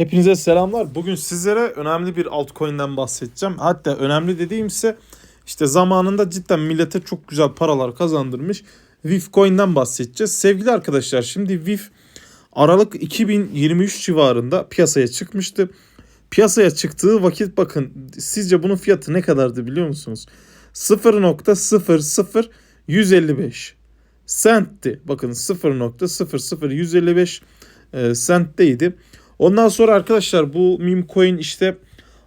Hepinize selamlar. Bugün sizlere önemli bir altcoin'den bahsedeceğim. Hatta önemli dediğimse işte zamanında cidden millete çok güzel paralar kazandırmış VIF coin'den bahsedeceğiz. Sevgili arkadaşlar şimdi VIF Aralık 2023 civarında piyasaya çıkmıştı. Piyasaya çıktığı vakit bakın sizce bunun fiyatı ne kadardı biliyor musunuz? 0.00155 centti. Bakın 0.00155 e, centteydi. Ondan sonra arkadaşlar bu meme coin işte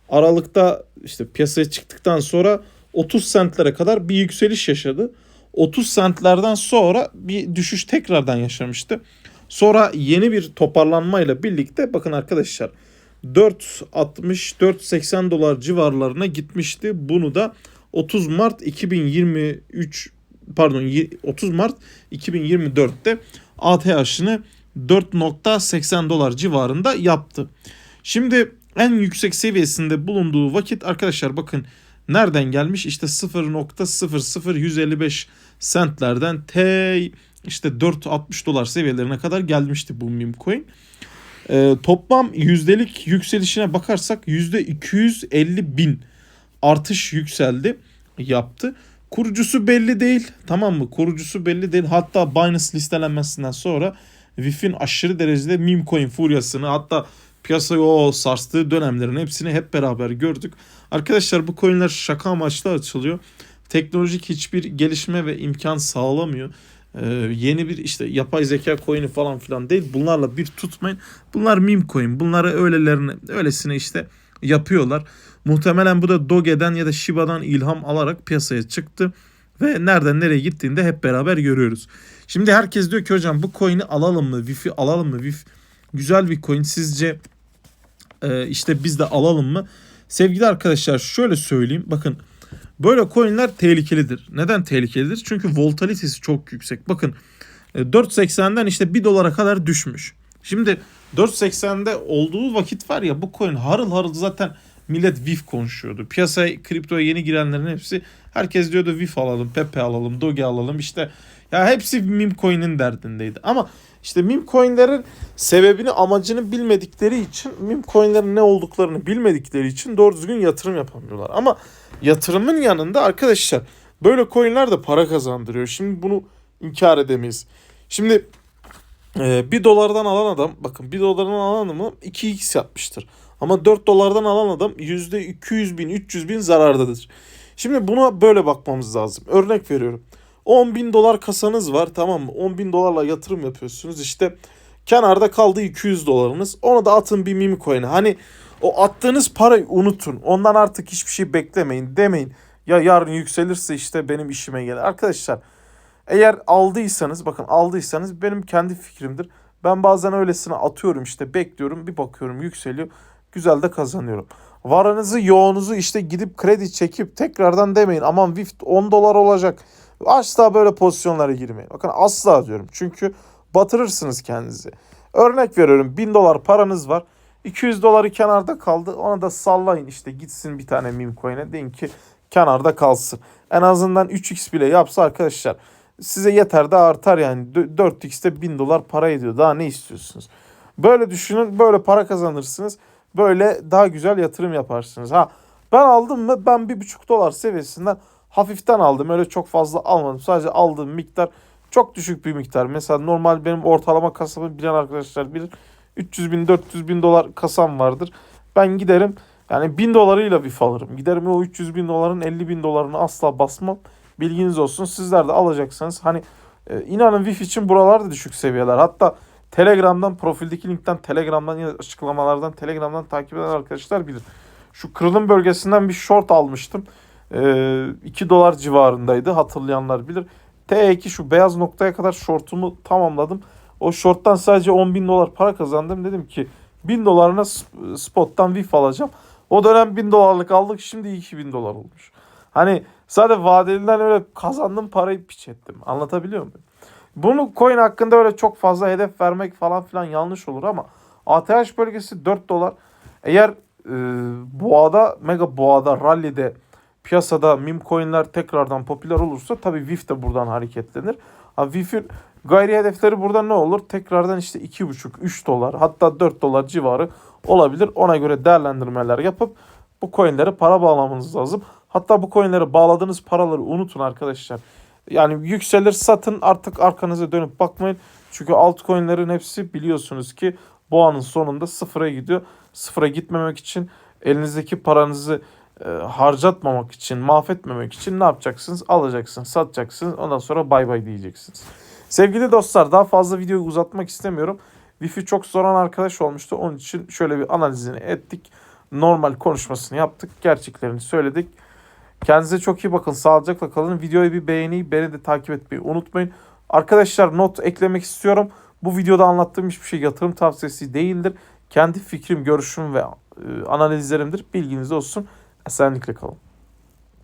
Aralık'ta işte piyasaya çıktıktan sonra 30 centlere kadar bir yükseliş yaşadı. 30 centlerden sonra bir düşüş tekrardan yaşamıştı. Sonra yeni bir toparlanmayla birlikte bakın arkadaşlar 4.60-4.80 dolar civarlarına gitmişti. Bunu da 30 Mart 2023 pardon 30 Mart 2024'te ATH'ını 4.80 dolar civarında yaptı. Şimdi en yüksek seviyesinde bulunduğu vakit arkadaşlar bakın nereden gelmiş? İşte 0.00155 centlerden T işte 4.60 dolar seviyelerine kadar gelmişti bu meme coin. Ee, toplam yüzdelik yükselişine bakarsak yüzde 250 bin artış yükseldi yaptı. Kurucusu belli değil tamam mı? Kurucusu belli değil. Hatta Binance listelenmesinden sonra VIF'in aşırı derecede meme coin furyasını hatta piyasayı o sarstığı dönemlerin hepsini hep beraber gördük. Arkadaşlar bu coinler şaka amaçlı açılıyor. Teknolojik hiçbir gelişme ve imkan sağlamıyor. Ee, yeni bir işte yapay zeka coin'i falan filan değil. Bunlarla bir tutmayın. Bunlar meme coin. Bunları öylelerine öylesine işte yapıyorlar. Muhtemelen bu da Doge'den ya da Shiba'dan ilham alarak piyasaya çıktı. Ve nereden nereye gittiğini de hep beraber görüyoruz. Şimdi herkes diyor ki hocam bu coin'i alalım mı? Wifi alalım mı? Wif güzel bir coin. Sizce e, işte biz de alalım mı? Sevgili arkadaşlar şöyle söyleyeyim. Bakın böyle coin'ler tehlikelidir. Neden tehlikelidir? Çünkü volatilitesi çok yüksek. Bakın e, 4.80'den işte 1 dolara kadar düşmüş. Şimdi 4.80'de olduğu vakit var ya bu coin harıl harıl zaten millet VIF konuşuyordu. Piyasaya kriptoya yeni girenlerin hepsi herkes diyordu VIF alalım, Pepe alalım, Doge alalım işte ya hepsi meme coin'in derdindeydi. Ama işte meme coin'lerin sebebini, amacını bilmedikleri için, meme coin'lerin ne olduklarını bilmedikleri için doğru düzgün yatırım yapamıyorlar. Ama yatırımın yanında arkadaşlar böyle coin'ler de para kazandırıyor. Şimdi bunu inkar edemeyiz. Şimdi e, 1 dolardan alan adam bakın 1 dolardan alan adamı 2x yapmıştır. Ama 4 dolardan alan adam %200 bin 300 bin zarardadır. Şimdi buna böyle bakmamız lazım. Örnek veriyorum. 10 bin dolar kasanız var tamam mı? 10 bin dolarla yatırım yapıyorsunuz. İşte kenarda kaldı 200 dolarınız. Onu da atın bir mimi coin'e. Hani o attığınız parayı unutun. Ondan artık hiçbir şey beklemeyin. Demeyin ya yarın yükselirse işte benim işime gelir. Arkadaşlar eğer aldıysanız bakın aldıysanız benim kendi fikrimdir. Ben bazen öylesine atıyorum işte bekliyorum bir bakıyorum yükseliyor. Güzel de kazanıyorum. Varınızı yoğunuzu işte gidip kredi çekip tekrardan demeyin aman VIF 10 dolar olacak. Asla böyle pozisyonlara girmeyin. Bakın asla diyorum. Çünkü batırırsınız kendinizi. Örnek veriyorum 1000 dolar paranız var. 200 doları kenarda kaldı. Ona da sallayın işte gitsin bir tane meme coin'e deyin ki kenarda kalsın. En azından 3x bile yapsa arkadaşlar size yeter de artar yani 4x'te 1000 dolar para ediyor. Daha ne istiyorsunuz? Böyle düşünün böyle para kazanırsınız. Böyle daha güzel yatırım yaparsınız. Ha ben aldım mı ben bir buçuk dolar seviyesinden hafiften aldım. Öyle çok fazla almadım. Sadece aldığım miktar çok düşük bir miktar. Mesela normal benim ortalama kasamı bilen arkadaşlar bilir. 300 bin 400 bin dolar kasam vardır. Ben giderim yani 1000 dolarıyla bir alırım. Giderim o 300 bin doların 50 bin dolarını asla basmam. Bilginiz olsun. Sizler de alacaksanız hani e, inanın VIF için buralar da düşük seviyeler. Hatta Telegram'dan profildeki linkten Telegram'dan ya da açıklamalardan Telegram'dan takip eden arkadaşlar bilir. Şu kırılım bölgesinden bir short almıştım. E, 2 dolar civarındaydı hatırlayanlar bilir. T2 şu beyaz noktaya kadar shortumu tamamladım. O shorttan sadece 10 bin dolar para kazandım. Dedim ki 1000 dolarına spottan VIF alacağım. O dönem 1000 dolarlık aldık şimdi 2000 dolar olmuş. Hani sadece vadeliden öyle kazandım parayı piç ettim. Anlatabiliyor muyum? Bunu coin hakkında öyle çok fazla hedef vermek falan filan yanlış olur ama ATH bölgesi 4 dolar. Eğer e, boğada, mega boğada, rally'de piyasada meme coinler tekrardan popüler olursa tabii VIF de buradan hareketlenir. Ha, VIF'in Gayri hedefleri burada ne olur? Tekrardan işte 2,5-3 dolar hatta 4 dolar civarı olabilir. Ona göre değerlendirmeler yapıp bu coinlere para bağlamanız lazım. Hatta bu coinlere bağladığınız paraları unutun arkadaşlar. Yani yükselir satın artık arkanıza dönüp bakmayın. Çünkü altcoin'lerin hepsi biliyorsunuz ki bu anın sonunda sıfıra gidiyor. Sıfıra gitmemek için elinizdeki paranızı e, harcatmamak için, mahvetmemek için ne yapacaksınız? Alacaksınız, satacaksınız. Ondan sonra bay bay diyeceksiniz. Sevgili dostlar daha fazla videoyu uzatmak istemiyorum. Wi-Fi çok soran arkadaş olmuştu. Onun için şöyle bir analizini ettik. Normal konuşmasını yaptık. Gerçeklerini söyledik. Kendinize çok iyi bakın. Sağlıcakla kalın. Videoyu bir beğeni, beni de takip etmeyi unutmayın. Arkadaşlar not eklemek istiyorum. Bu videoda anlattığım hiçbir şey yatırım tavsiyesi değildir. Kendi fikrim, görüşüm ve e, analizlerimdir. Bilginiz olsun. Esenlikle kalın.